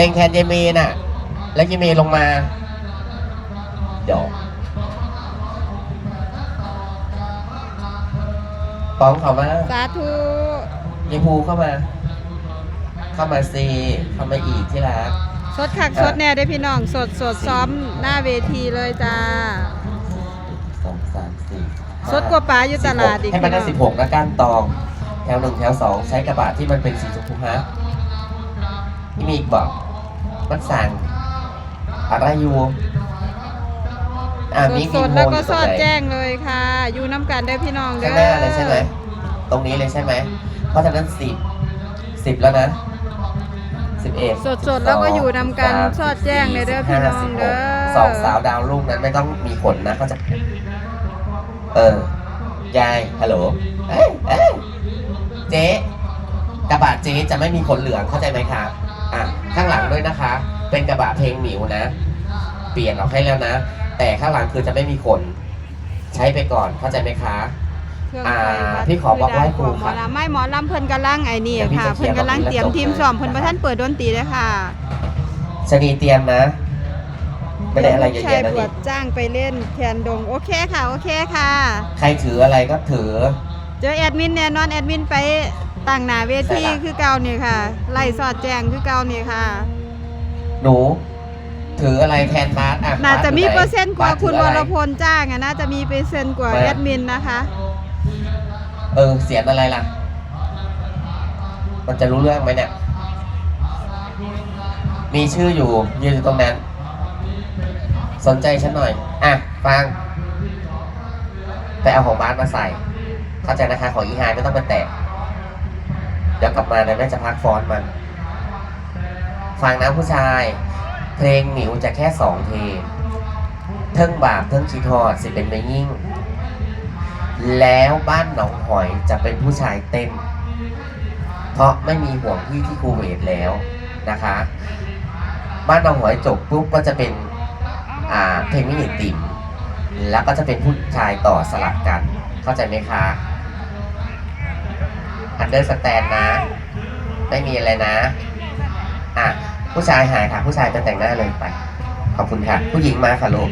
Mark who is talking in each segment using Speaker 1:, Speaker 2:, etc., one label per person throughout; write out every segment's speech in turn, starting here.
Speaker 1: เต็งแทนยายเมย์น่ะ แล้วยายเมย์ลงมา เดี๋ยวป้องเขามา
Speaker 2: สาธุ
Speaker 1: ยายภูเข้ามา เข้ามาซีเข้ามาอีกที่รัก
Speaker 2: สดคักสดแน่ได้อพี่น้อง สดสดซ้อมหน้าเวทีเลยจ้า
Speaker 1: สองสามสี่
Speaker 2: สดกว่าปลาอยู่ตลาดอีก
Speaker 1: ให้มันได้
Speaker 2: พี่น้อง
Speaker 1: สิบหกนะก้านตอง แถวหนึ่งแถวสองใช้กระบะที่มันเป็นสีชมพูฮะนี่มีอีกบอก มันสั่งอะไรอยู่อ่ามี
Speaker 2: ส
Speaker 1: มี
Speaker 2: ด
Speaker 1: โม
Speaker 2: ๆแล้ว
Speaker 1: อ
Speaker 2: ก็
Speaker 1: ยู่
Speaker 2: ส
Speaker 1: ตรง
Speaker 2: อด
Speaker 1: ไหน
Speaker 2: แจ้งเลยค่ะ อยู่น้ำกันได้อพี่น้องเด้
Speaker 1: ข้าง
Speaker 2: อ
Speaker 1: หน้าเลยใช่ไหมตรงนี้เลยใช่ไหมเพราะฉะนั้นสิบสิบแล้วนะสิบเอ็ด
Speaker 2: สดๆแล้วก็อยู่นำกันสอดแจ้งเลยเด้อพี่น้องเด้อ
Speaker 1: สองสาวดาวรุ่งนั้นไม่ต้องมีขนนะเขาใจะเออยายฮัลโหลเอ้ยเอ้ยเจ๊กระบะเจ๊จะไม่มีขนเหลืองเข้าใจไหมคะ อะข้างหลังด้วยนะคะ เป็นกระบะเพลงหมิวนะ เปลี่ยนออกให้แล้วนะ แต่ข้างหลังคือจะไม่มีขนใช้ไปก่อนเข้าใจไหมคะ
Speaker 2: เครื่อง
Speaker 1: อ่า
Speaker 2: ไฟวัด
Speaker 1: พี่ขอบอกไหว้ครู
Speaker 2: หม
Speaker 1: ค่ะ
Speaker 2: อลำไม่หมอลำเพิ่นกำลังไอ้นี่
Speaker 1: เดี๋ยวพี่
Speaker 2: ค่ะ
Speaker 1: จะเคลี
Speaker 2: เพิ่
Speaker 1: ยร์
Speaker 2: นกำลัง
Speaker 1: ตรงนี้
Speaker 2: เตรียม
Speaker 1: แล้วจบ
Speaker 2: ทีม
Speaker 1: เลย
Speaker 2: ซ้อมเพิ่นประท่านเปิดดนตรีเลยค่ะ
Speaker 1: ชะนีเตรียมนะไม่ได้อะไรเยอะ
Speaker 2: ชาย
Speaker 1: แยะนะ
Speaker 2: บว
Speaker 1: นี่
Speaker 2: ชจ้างไปเล่นแคนดงโอเคค่ะ โอเคค่ะ
Speaker 1: ใครถืออะไรก็ถือ
Speaker 2: เจอแอดมินแน่นอนแอดมินไป ตั้งหน้าเวที
Speaker 1: ใช่ล่ะ
Speaker 2: คือเก่านี่ค่ะ ไล่สอดแจ้งคือเก่านี่ค่ะ
Speaker 1: หนู ถืออะไรแทนบาสอะ
Speaker 2: น่าจะมี
Speaker 1: บาสยู่ไห
Speaker 2: เปอร์เซ็นต์กว่า
Speaker 1: บส
Speaker 2: คุณ
Speaker 1: ถื
Speaker 2: ว
Speaker 1: ออะ
Speaker 2: ร
Speaker 1: ไพ
Speaker 2: ลจ้างอะน่าจะมีเปอร์เซ็นต์กว่า
Speaker 1: ไม่
Speaker 2: แอดมินนะคะ
Speaker 1: เออเสียงอะไรล่ะ มันจะรู้เรื่องไหมเนี่ยมีชื่ออยู่ยืนอยู่ตรงนั้น สนใจฉันหน่อย อะ ฟังไปเอาของบาสมาใส่ เข้าใจนะคะ ของอีฮายไม่ต้องไปแตะ เดี๋ยวกลับมาเดี๋ยวแม่จะพักฟอนต์มัน ฟังนะผู้ชาย เพลงหมิวจะแค่สองเพลงเทิงบาปเทิงคิดทอดสิเป็นไม่ยิ่ง แล้วบ้านหนองหอยจะเป็นผู้ชายเต้นเพราะไม่มีห่วงพี่ที่คูเวตแล้วนะคะ บ้านหนองหอยจบปุ๊บก็จะเป็นอ่าเพลงมินิติมแล้วก็จะเป็นผู้ชายต่อสลับกัน เข้าใจไหมคะ อันเดอร์สแตนนะ ไม่มีอะไรนะ อะ ผู้ชายหายค่ะ ผู้ชายไปแต่งหน้าเลยไป ขอบคุณค่ะ ผู้หญิงมาค่ะลูก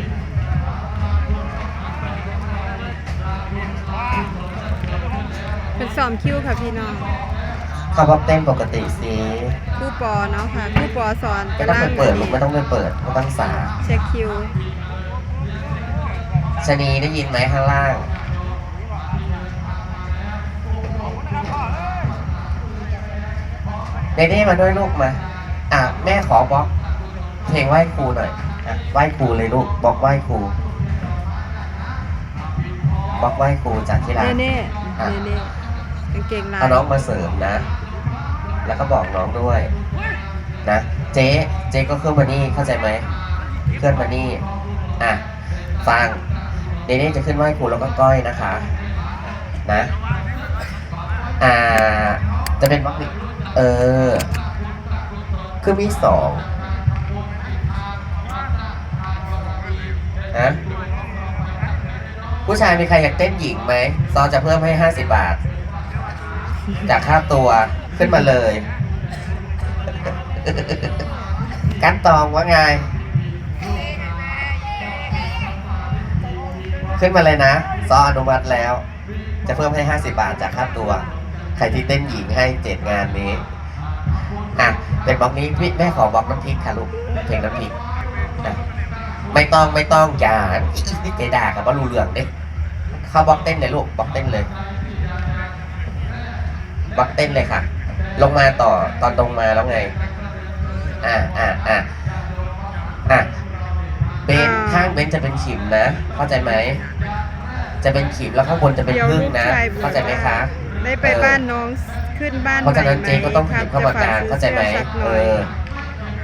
Speaker 2: เป็นซ้อมคิวค่ะพี่น้อง
Speaker 1: เขาบอกเต้นปกติสิ
Speaker 2: ครู่ปอเนาะค่ะครู่ปอสอน
Speaker 1: ไม่ต้องไปเปิดลูกไม่ต้องไปเปิดไม่ต้องสา
Speaker 2: เช็คคิว
Speaker 1: ชะนีได้ยินไหมข้างล่าง เดเด้มาด้วยลูกมาอะแม่ขอบล็อก เพลงไหว้ครูหน่อยอะไหว้ครูเลยลูกบล็อกไหว้ครูบล็อกไหว้ครูจากที่ร้าน
Speaker 2: เน่เน่
Speaker 1: อะ
Speaker 2: เน่เน่กางเกงลาย
Speaker 1: เอาน้องมาเสริมนะ แล้วก็บอกน้องด้วย นะ เจ๊เจ๊ก็เคลื่อนมานี่เข้าใจไหมเคลื่อนมานี่อะฟังเดนี่จะขึ้นไหว้ครูแล้วก็ก้อยนะคะ นะ อ่า จะเป็นบล็อกนี้ เออ คือมีสองฮะผู้ชายมีใครอยากเต้นหญิงไหมซอจะเพิ่มให้ห้าสิบบาท จากค่าตัวขึ้นมาเลย กันตองว่าไง ขึ้นมาเลยนะ ซออนุมัติแล้ว จะเพิ่มให้50บาทจากค่าตัว ใครที่เต้นหญิงให้เจ็ดงานนี้อะเป็นบล็อกนี้พี่แม่ขอบล็อกน้ำพริกค่ะลูกเพลงน้ำพริกอะไม่ต้องไม่ต้องอย่าอีนี่เจด่ากับว่ารู้เรื่องเด้เข้าบล็อกเต้นเลยลูกบล็อกเต้นเลยบล็อกเต้นเลยค่ะ ลงมาต่อตอนตรงมาแล้วไง อ่าอ่าอ่าอะเบนข้างเบนจะเป็นขิมนะ เข้าใจไหม จะเป็นขิมแล้วข้างบนจะเป็น
Speaker 2: เดี๋ยว
Speaker 1: พึ่ง
Speaker 2: ลูก
Speaker 1: นะ
Speaker 2: ชายบอก
Speaker 1: เข้าใจไหมคะ
Speaker 2: ได้ไปบ้านน้องขึ้นบ้าน
Speaker 1: เพราะฉะนั้น
Speaker 2: ใหม่
Speaker 1: เจ๊ก็ต้อง
Speaker 2: ค
Speaker 1: ห
Speaker 2: รั
Speaker 1: ยิ
Speaker 2: บบ
Speaker 1: เข้ามากลาง
Speaker 2: จะฝ
Speaker 1: เข้าใจไหม
Speaker 2: ซื้อสื้
Speaker 1: เอ
Speaker 2: สักหน่ย
Speaker 1: อ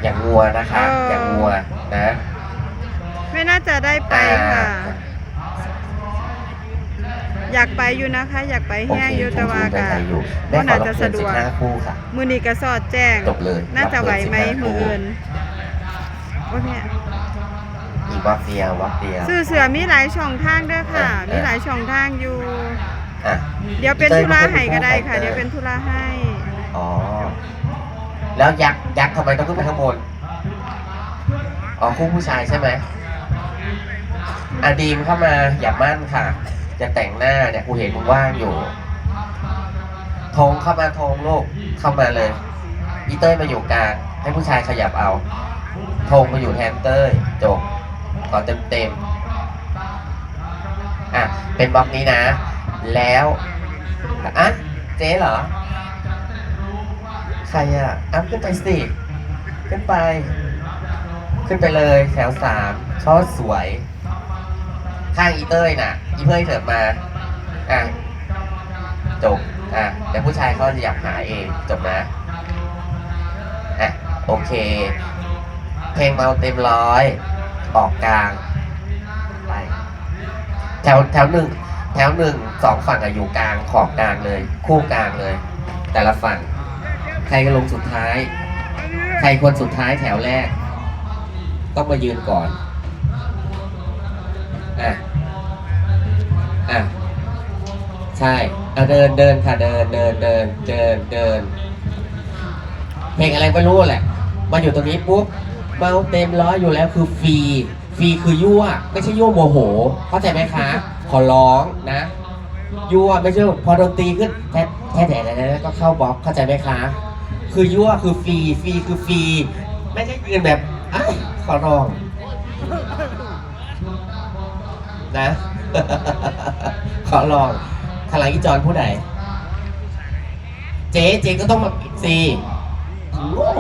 Speaker 1: อย่างงัวนะคะ
Speaker 2: เอออ
Speaker 1: อย่างงัวนะ
Speaker 2: ไม่น่าจะได้ไปค่ะ
Speaker 1: อ่า
Speaker 2: อยากไปอยู่นะคะ อยากไป
Speaker 1: โอ
Speaker 2: แห้ง
Speaker 1: เค
Speaker 2: อยู่
Speaker 1: ถู
Speaker 2: แต่
Speaker 1: ก
Speaker 2: ว่า
Speaker 1: ถูกได้
Speaker 2: กะ
Speaker 1: ใจอยู่แม่
Speaker 2: ก็
Speaker 1: ขอ
Speaker 2: น่า
Speaker 1: รับ
Speaker 2: จะ
Speaker 1: เชิ
Speaker 2: สะ
Speaker 1: ญ
Speaker 2: ด
Speaker 1: สิ
Speaker 2: ว
Speaker 1: บ
Speaker 2: ก
Speaker 1: ห้าคู่ค่ะ
Speaker 2: มือนี้ก็สอดแจ้ง
Speaker 1: จบเลย
Speaker 2: น่าจะไหวไหม
Speaker 1: รับเชิญ15
Speaker 2: มืออื่นโอ้แม่
Speaker 1: อีกวักเดียววักเดียว
Speaker 2: ซื้อเสือมีหลายช่องทางเด้อค่ะ
Speaker 1: เออ
Speaker 2: มีหลายช่องทางอยู่
Speaker 1: อะ
Speaker 2: เดี๋ยวเป็น
Speaker 1: เต้ย
Speaker 2: ธุระ
Speaker 1: มาขึ้น
Speaker 2: ให้ก็ได้
Speaker 1: คู่
Speaker 2: ค่ะ
Speaker 1: กัน
Speaker 2: เดี๋ยวเป็นธุระให้
Speaker 1: อ๋อ แล้วยักษ์ยักษ์ทำไมต้องขึ้นไปข้างบน อ๋อคู่ผู้ชายใช่ไหมอะดีมเข้ามาอย่ามั่นค่ะ จะแต่งหน้าเนี่ยกูเห็นมึงว่างอยู่ธงเข้ามาธงลูกเข้ามาเลยอีเต้ยมาอยู่กลาง ให้ผู้ชายขยับเอาธงมาอยู่แทนเต้ยจบขอเต็มเต็มๆอะเป็นบล็อกนี้นะ แล้วอะเจ๊เหรอ ใครอะอ้ำขึ้นไปสิ ขึ้นไป ขึ้นไปเลยแถวสามช่อสวย ข้างอีเต้ยน่ะ อีเต้ยเถิดมา อะ จบ อะเดี๋ยวผู้ชายเขาจะอยากหาเอง จบนะ อะ โอเค เพลงเมาเต็มร้อย ออกกลาง ไป แถวแถวหนึ่ง แถวหนึ่งสองฝั่งอะอยู่กลางขอบกลางเลย คู่กลางเลย แต่ละฝั่ง ใครก็ลงสุดท้าย ใครคนสุดท้ายแถวแรก ต้องมายืนก่อนอะอะใช่เอาเดินเดินค่ะเดินเดินเดินเดินเดินเพลงอะไรไม่รู้แหละมาอยู่ตรงนี้ปุ๊บเมาเต็มร้อยอยู่แล้วคือฟรีฟรีคือยั่ว ไม่ใช่ยั่วโมโห เข้าใจไหมคะ ขอร้องนะ ยั่วไม่ใช่พอดนตรีขึ้นแท้แท้แต่แล้วก็เข้าบล็อกเข้าใจไหมคะ คือยั่วคือฟรีฟรีคือฟรีไม่ใช่ยืนแบบอขอร้อง นะ ขอลองขลังอีจอนผู้ใดเจ๊เจ๊ก็ต้องมาปิดสิโง่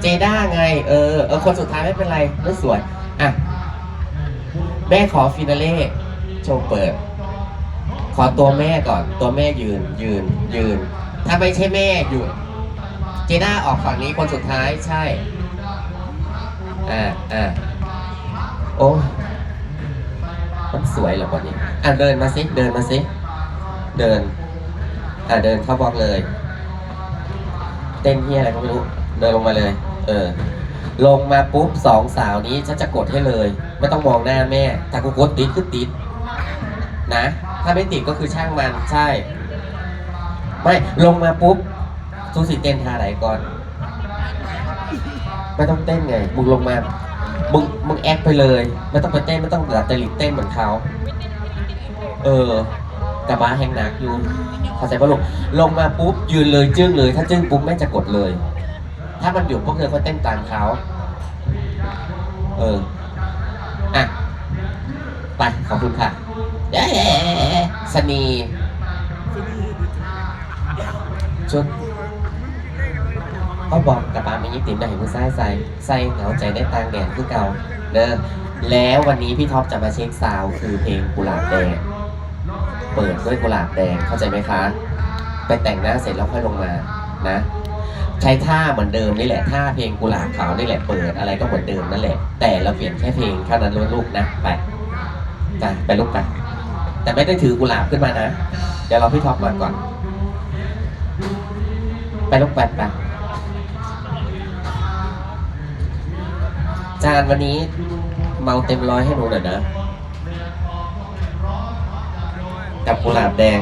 Speaker 1: เจด้าไง เออเออคนสุดท้ายไม่เป็นไรไม่สวย อะ แม่ขอฟินาเล่ โชว์เปิด ขอตัวแม่ก่อน ตัวแม่ยืนยืนยืน ถ้าไม่ใช่แม่หยุดเจด้าออกฝั่งนี้คนสุดท้ายใช่อ่าอ่าโอ้มันสวยเหรอวันนี้อะเดินมาสิเดินมาสิเดินอะเดินเข้าบล็อกเลย เต้นเฮียอะไรก็ไม่รู้ เดินลงมาเลย เออ ลงมาปุ๊บสองสาวนี้ฉันจะกดให้เลย ไม่ต้องมองหน้าแม่ ถ้ากูกดติดคือติด นะ ถ้าไม่ติดก็คือช่างมันใช่ ไม่ลงมาปุ๊บซูสิเต้นท่าไหนก่อน ไม่ต้องเต้นไงมึงลงมามึงมึงแอคไปเลย ไม่ต้องไปเต้นไม่ต้องดัดจริตเต้นเหมือนเขาเออกระบ้าแหงหนักอยู่เข้าใจปะลูกลงมาปุ๊บยืนเลยจึ้งเลย ถ้าจึ้งปุ๊บแม่จะกดเลย ถ้ามันหยุดพวกเธอก็เต้นตามเขาเออ อะ ไป ขอบคุณค่ะ เย้สนีชุดเขาบอกกับปาไม่ยิติมได้เห็นผู้ชายใส่ใส่เหงาใจได้ตังแดดคือเก่าเด้อแล้ววันนี้พี่ท็อปจะมาเช็คซาวคือเพลงกุหลาบแดง เปิดด้วยกุหลาบแดงเข้าใจไหมคะ ไปแต่งหน้าเสร็จแล้วค่อยลงมานะ ใช้ท่าเหมือนเดิมนี่แหละท่าเพลงกุหลาบขาวนี่แหละเปิดอะไรก็เหมือนเดิมนั่นแหละ แต่เราเปลี่ยนแค่เพลงเท่านั้นลูกๆนะไปจ้ะไปลูกไป แต่ไม่ได้ถือกุหลาบขึ้นมานะ เดี๋ยวเราพี่ท็อปมาก่อน ไปลูกแปไปจานวันนี้เมาเต็มร้อยให้หนูหน่อยนะ กับกุหลาบแดง